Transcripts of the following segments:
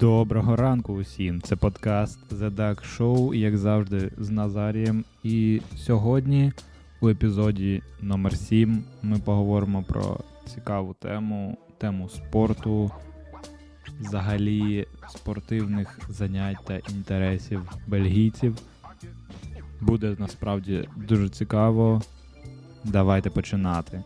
Доброго ранку усім. Це подкаст The Duck Show, як завжди, з Назарієм. І сьогодні у епізоді номер 7 ми поговоримо про цікаву тему, тему спорту, взагалі спортивних занять та інтересів бельгійців. Буде насправді дуже цікаво. Давайте починати.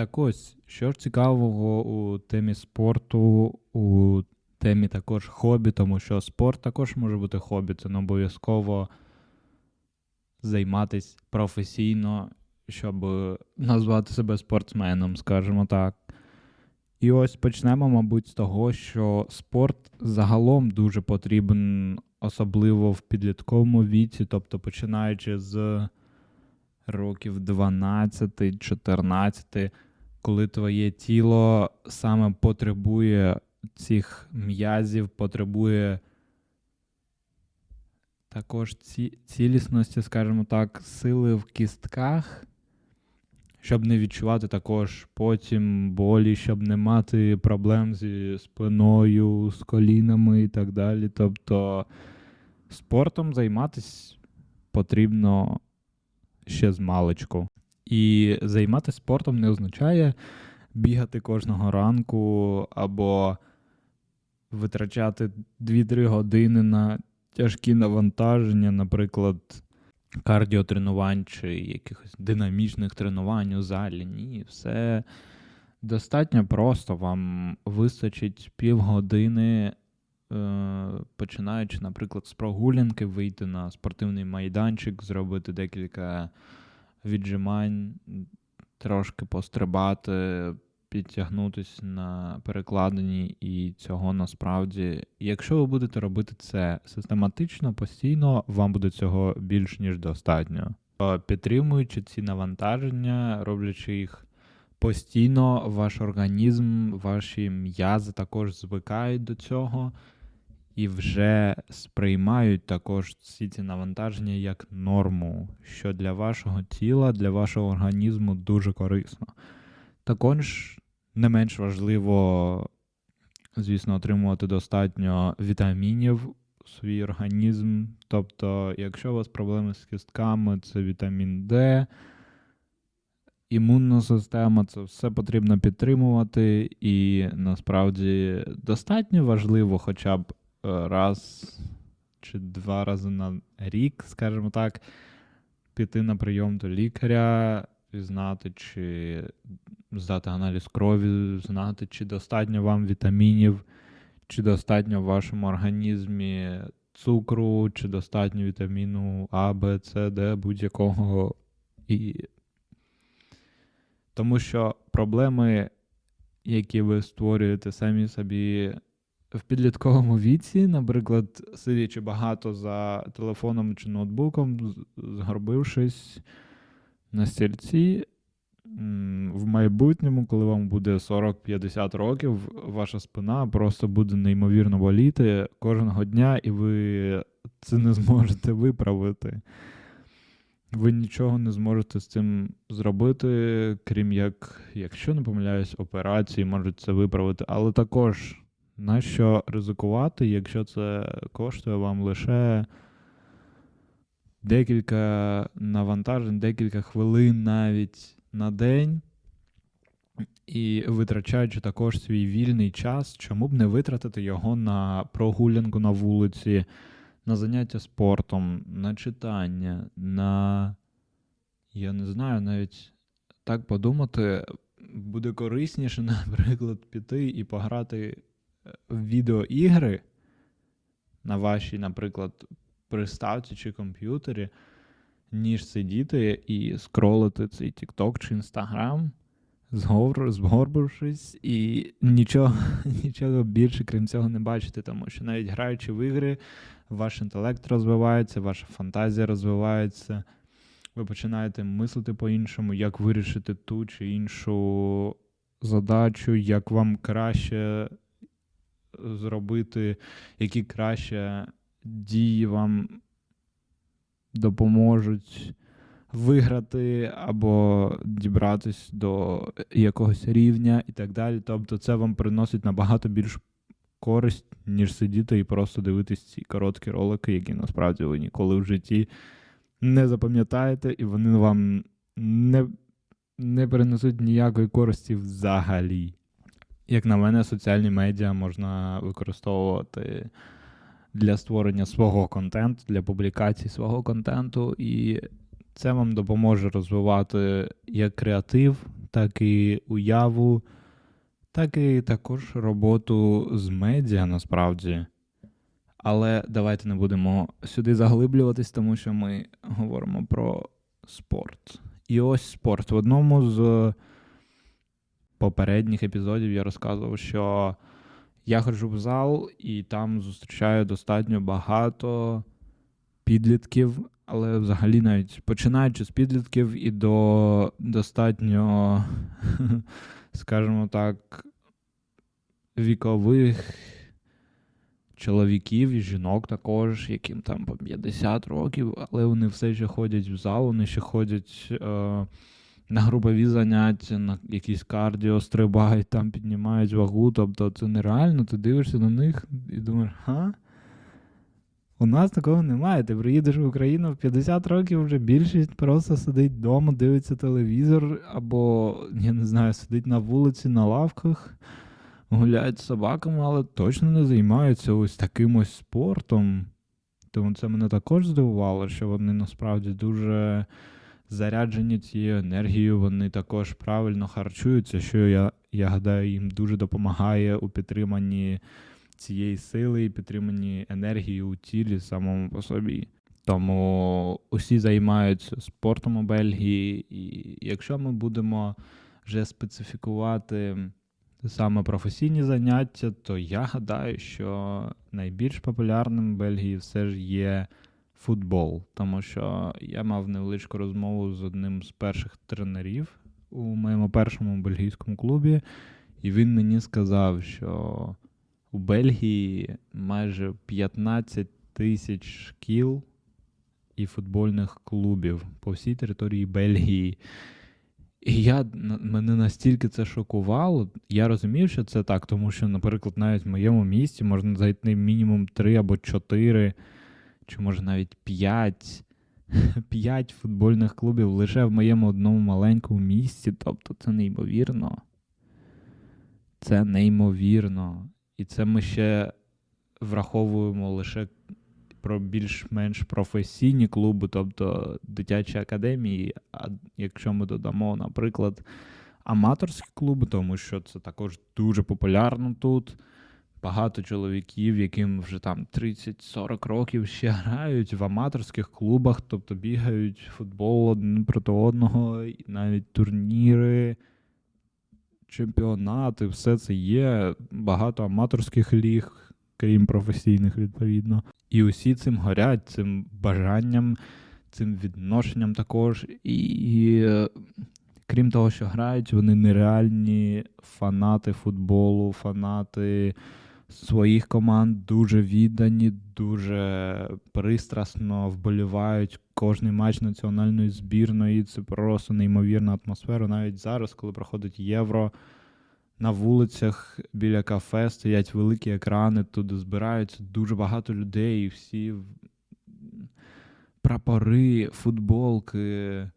Так ось, що ж цікавого у темі спорту, у темі також хобі, тому що спорт також може бути хобі, це не обов'язково займатися професійно, щоб назвати себе спортсменом, скажімо так. І ось почнемо, мабуть, з того, що спорт загалом дуже потрібен, особливо в підлітковому віці, тобто починаючи з років 12-14, коли твоє тіло саме потребує цих м'язів, потребує також ці, цілісності, скажімо так, сили в кістках, щоб не відчувати також потім болі, щоб не мати проблем зі спиною, з колінами і так далі. Тобто спортом займатися потрібно ще з маличку. І займатися спортом не означає бігати кожного ранку або витрачати 2-3 години на тяжкі навантаження, наприклад, кардіотренувань чи якихось динамічних тренувань у залі. Ні, все достатньо просто. Вам вистачить півгодини, е, починаючи, наприклад, з прогулянки, вийти на спортивний майданчик, зробити декілька віджимань, трошки пострибати, підтягнутися на перекладині, і цього насправді, якщо ви будете робити це систематично, постійно, вам буде цього більш ніж достатньо. Е, Підтримуючи ці навантаження, роблячи їх постійно, ваш організм, ваші м'язи також звикають до цього. І вже сприймають також всі ці навантаження як норму, що для вашого тіла, для вашого організму дуже корисно. Також не менш важливо, звісно, отримувати достатньо вітамінів у свій організм. Тобто, якщо у вас проблеми з кістками, це вітамін Д, імунна система, це все потрібно підтримувати, і насправді достатньо важливо хоча б раз чи два рази на рік, скажімо так, піти на прийом до лікаря, знати, чи здати аналіз крові, знати, чи достатньо вам вітамінів, чи достатньо в вашому організмі цукру, чи достатньо вітаміну А, Б, С, Д, будь-якого. І... Тому що проблеми, які ви створюєте самі собі в підлітковому віці, наприклад, сидячи багато за телефоном чи ноутбуком, згорбившись на стільці, в майбутньому, коли вам буде 40-50 років, ваша спина просто буде неймовірно боліти кожного дня, і ви це не зможете виправити. Ви нічого не зможете з цим зробити, крім як, якщо не помиляюсь, операції можуть це виправити. Але також нащо ризикувати, якщо це коштує вам лише декілька навантажень, декілька хвилин навіть на день, і витрачаючи також свій вільний час, чому б не витратити його на прогулянку на вулиці, на заняття спортом, на читання, на. Я не знаю, навіть так подумати, буде корисніше, наприклад, піти і пограти відеоігри на вашій, наприклад, приставці чи комп'ютері, ніж сидіти і скролити цей TikTok чи Instagram, згорбившись, і нічого нічого більше, крім цього, не бачити, тому що навіть граючи в ігри, ваш інтелект розвивається, ваша фантазія розвивається. Ви починаєте мислити по-іншому, як вирішити ту чи іншу задачу, як вам краще зробити, які краще дії вам допоможуть виграти або дібратись до якогось рівня і так далі. Тобто, це вам приносить набагато більш користь, ніж сидіти і просто дивитись ці короткі ролики, які насправді ви ніколи в житті не запам'ятаєте, і вони вам не, не принесуть ніякої користі взагалі. Як на мене, соціальні медіа можна використовувати для створення свого контенту, для публікації свого контенту, і це вам допоможе розвивати як креатив, так і уяву, так і також роботу з медіа насправді. Але давайте не будемо сюди заглиблюватись, тому що ми говоримо про спорт. І ось спорт. В одному з попередніх епізодів я розказував, що я ходжу в зал і там зустрічаю достатньо багато підлітків, але взагалі навіть починаючи з підлітків і до достатньо, скажімо так, вікових чоловіків і жінок також, яким там по 50 років, але вони все ще ходять в зал, вони ще ходять е, на групові заняття, на якісь кардіо, стрибають, там піднімають вагу. Тобто це нереально, ти дивишся на них і думаєш, ха? У нас такого немає. Ти приїдеш в Україну в 50 років вже більшість просто сидить вдома, дивиться телевізор, або, я не знаю, сидить на вулиці, на лавках гуляють з собаками, але точно не займаються ось таким ось спортом. Тому це мене також здивувало, що вони насправді дуже заряджені цією енергією, вони також правильно харчуються, що я, я гадаю, їм дуже допомагає у підтриманні цієї сили і підтриманні енергії у тілі самому по собі. Тому усі займаються спортом у Бельгії, і якщо ми будемо вже специфікувати саме професійні заняття, то я гадаю, що найбільш популярним в Бельгії все ж є футбол. Тому що я мав невеличку розмову з одним з перших тренерів у моєму першому бельгійському клубі, і він мені сказав, що у Бельгії майже 15 тисяч шкіл і футбольних клубів по всій території Бельгії. І я мене настільки це шокувало. Я розумів, що це так, тому що, наприклад, навіть в моєму місті можна зайти мінімум три або чотири, чи може навіть п'ять п'ять футбольних клубів лише в моєму одному маленькому місті. Тобто це неймовірно. Це неймовірно. І це ми ще враховуємо лише про більш-менш професійні клуби, тобто дитячі академії. А якщо ми додамо, наприклад, аматорські клуби, тому що це також дуже популярно тут. Багато чоловіків, яким вже там 30-40 років ще грають в аматорських клубах, тобто бігають футбол один проти одного, навіть турніри, чемпіонати, все це є. Багато аматорських ліг, крім професійних, відповідно. І усі цим горять, цим бажанням, цим відношенням також. І крім того, що грають, вони нереальні фанати футболу, фанати своїх команд, дуже віддані, дуже пристрасно вболівають кожний матч національної збірної. Це просто неймовірна атмосфера. Навіть зараз, коли проходить євро на вулицях біля кафе стоять великі екрани, туди збираються дуже багато людей, всі прапори, футболки.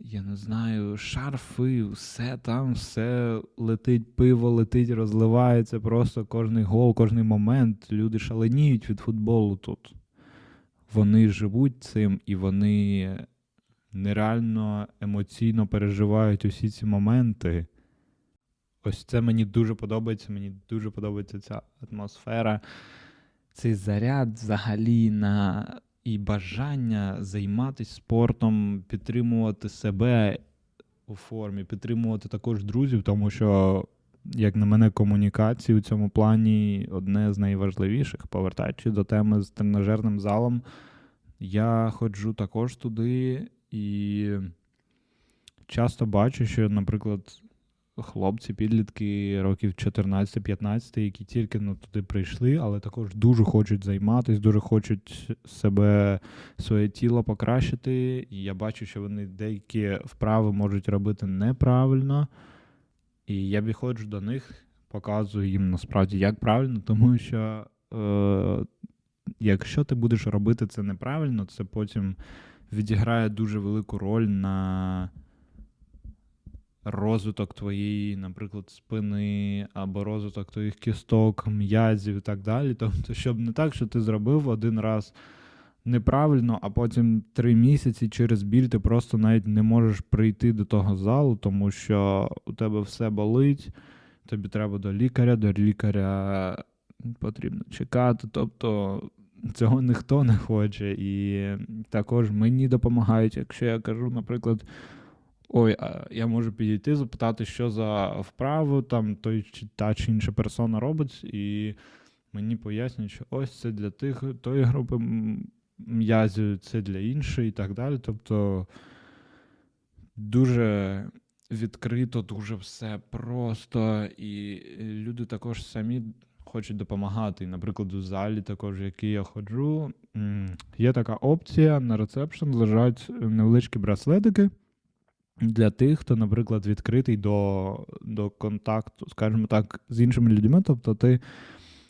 Я не знаю, шарфи, все там, все летить, пиво летить, розливається. Просто кожний гол, кожний момент. Люди шаленіють від футболу тут. Вони живуть цим і вони нереально емоційно переживають усі ці моменти. Ось це мені дуже подобається. Мені дуже подобається ця атмосфера, цей заряд взагалі на і бажання займатися спортом, підтримувати себе у формі, підтримувати також друзів, тому що, як на мене, комунікації у цьому плані одне з найважливіших. Повертаючись до теми з тренажерним залом, я ходжу також туди і часто бачу, що, наприклад, хлопці, підлітки років 14-15, які тільки ну, туди прийшли, але також дуже хочуть займатися, дуже хочуть себе, своє тіло покращити. І я бачу, що вони деякі вправи можуть робити неправильно. І я підходжу до них, показую їм насправді, як правильно, тому що е, якщо ти будеш робити це неправильно, це потім відіграє дуже велику роль на розвиток твоєї, наприклад, спини або розвиток твоїх кісток, м'язів і так далі. Тобто, щоб не так, що ти зробив один раз неправильно, а потім три місяці через біль ти просто навіть не можеш прийти до того залу, тому що у тебе все болить, тобі треба до лікаря, до лікаря потрібно чекати. Тобто цього ніхто не хоче. І також мені допомагають, якщо я кажу, наприклад. Ой, я можу підійти, запитати, що за вправу там той чи та чи інша персона робить, і мені пояснюють, що ось це для тих тої групи м'язів, це для іншої і так далі. Тобто дуже відкрито, дуже все просто, і люди також самі хочуть допомагати. Наприклад, у залі, також, в який я ходжу, є така опція на ресепшн лежать невеличкі браслетики. Для тих, хто, наприклад, відкритий до до контакту, скажімо так, з іншими людьми. Тобто, ти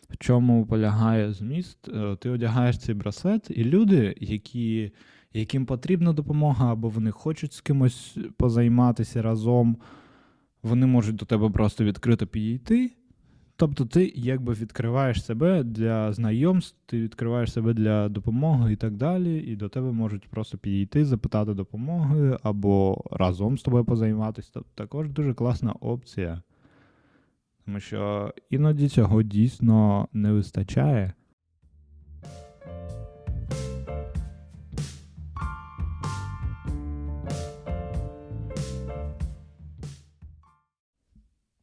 в чому полягає зміст, Е, ти одягаєш цей браслет, і люди, які, яким потрібна допомога, або вони хочуть з кимось позайматися разом, вони можуть до тебе просто відкрито підійти. Тобто ти якби відкриваєш себе для знайомств, ти відкриваєш себе для допомоги і так далі, і до тебе можуть просто підійти, запитати допомоги або разом з тобою позайматися. Тобто також дуже класна опція. Тому що іноді цього дійсно не вистачає.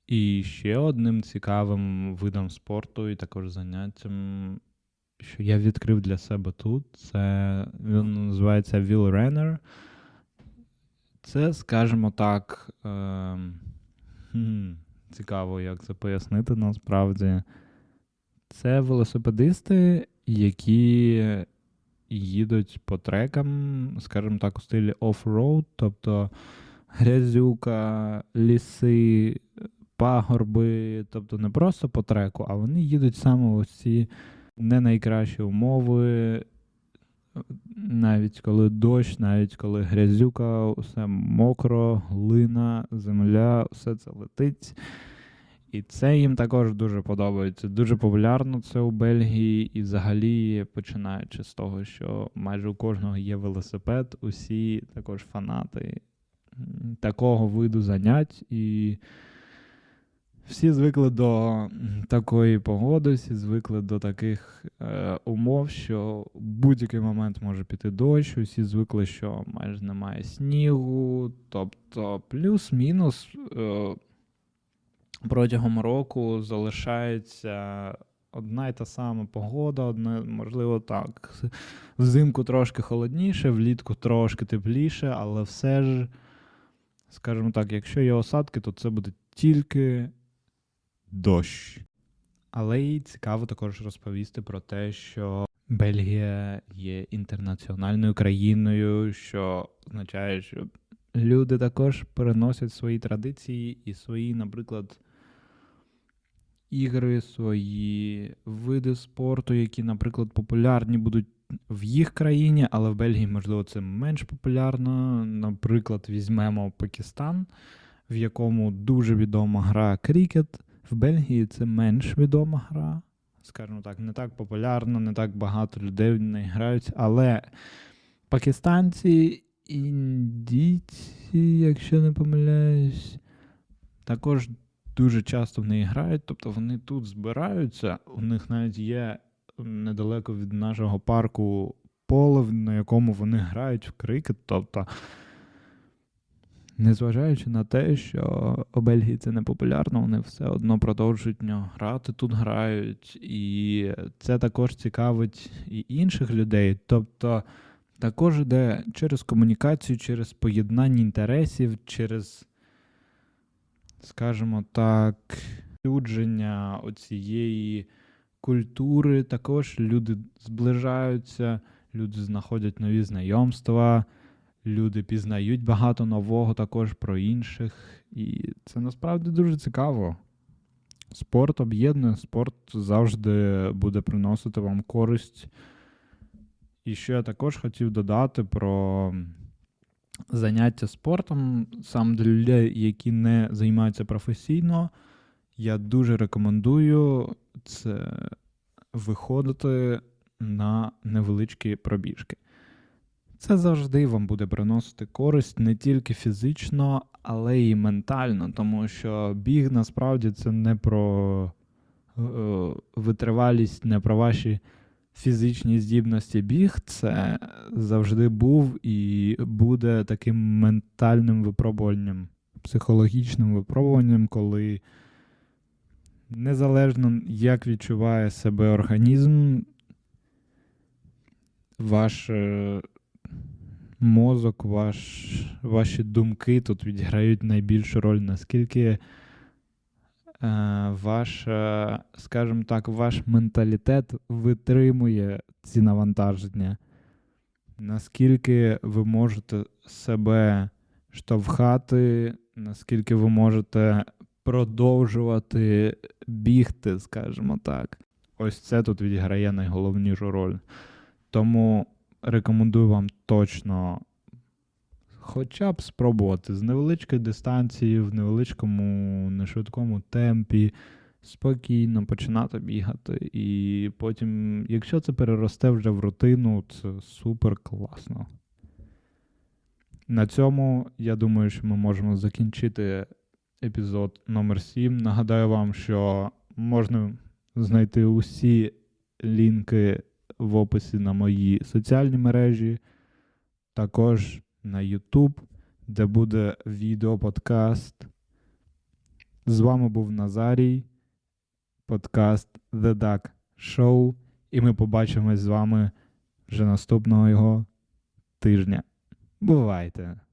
І ще одним цікавим видом спорту і також заняттям, що я відкрив для себе тут, це він називається Wheel Runner. Це, скажімо так, е, хм, цікаво, як це пояснити насправді. Це велосипедисти, які їдуть по трекам, скажімо так, у стилі оффроуд, тобто грязюка, ліси, пагорби, тобто не просто по треку, а вони їдуть саме ось ці не найкращі умови, навіть коли дощ, навіть коли грязюка, все мокро, глина, земля, все це летить. І це їм також дуже подобається. Дуже популярно це у Бельгії, і взагалі, починаючи з того, що майже у кожного є велосипед, усі також фанати такого виду занять. І всі звикли до такої погоди, всі звикли до таких е, умов, що будь-який момент може піти дощ, усі звикли, що майже немає снігу. Тобто, плюс-мінус е, протягом року залишається одна й та сама погода, одне, можливо, так. Взимку трошки холодніше, влітку трошки тепліше, але все ж, скажімо так, якщо є осадки, то це буде тільки дощ. Але й цікаво також розповісти про те, що Бельгія є інтернаціональною країною, що означає, що люди також переносять свої традиції і свої, наприклад, ігри, свої види спорту, які, наприклад, популярні будуть в їх країні, але в Бельгії, можливо, це менш популярно. Наприклад, візьмемо Пакистан, в якому дуже відома гра крікет. В Бельгії це менш відома гра. Скажімо так, не так популярна, не так багато людей в неї грають, але пакистанці, індійці, якщо не помиляюсь, також дуже часто в неї грають, тобто вони тут збираються. У них навіть є недалеко від нашого парку поле, на якому вони грають в крикет. Тобто, незважаючи на те, що у Бельгії це не популярно, вони все одно продовжують в нього грати, тут грають, і це також цікавить і інших людей. Тобто, також йде через комунікацію, через поєднання інтересів, через скажімо так, судження оцієї культури. Також люди зближаються, люди знаходять нові знайомства, люди пізнають багато нового також про інших. І це насправді дуже цікаво. Спорт об'єднує, спорт завжди буде приносити вам користь. І що я також хотів додати про заняття спортом, саме для людей, які не займаються професійно, я дуже рекомендую це виходити на невеличкі пробіжки. Це завжди вам буде приносити користь не тільки фізично, але й ментально, тому що біг насправді це не про е, витривалість, не про ваші фізичні здібності. Біг це завжди був і буде таким ментальним випробуванням, психологічним випробуванням, коли незалежно як відчуває себе організм, ваш е, мозок, ваш, ваші думки тут відіграють найбільшу роль, наскільки е, ваш, скажімо так, ваш менталітет витримує ці навантаження, наскільки ви можете себе штовхати, наскільки ви можете продовжувати бігти, скажімо так. Ось це тут відіграє найголовнішу роль. Тому рекомендую вам точно хоча б спробувати з невеличкої дистанції, в невеличкому, нешвидкому темпі, спокійно починати бігати. І потім, якщо це переросте вже в рутину, це супер класно. На цьому я думаю, що ми можемо закінчити епізод номер 7. Нагадаю вам, що можна знайти усі лінки в описі на мої соціальні мережі, також на YouTube, де буде відеоподкаст. З вами був Назарій, подкаст The Duck Show, і ми побачимось з вами вже наступного його тижня. Бувайте!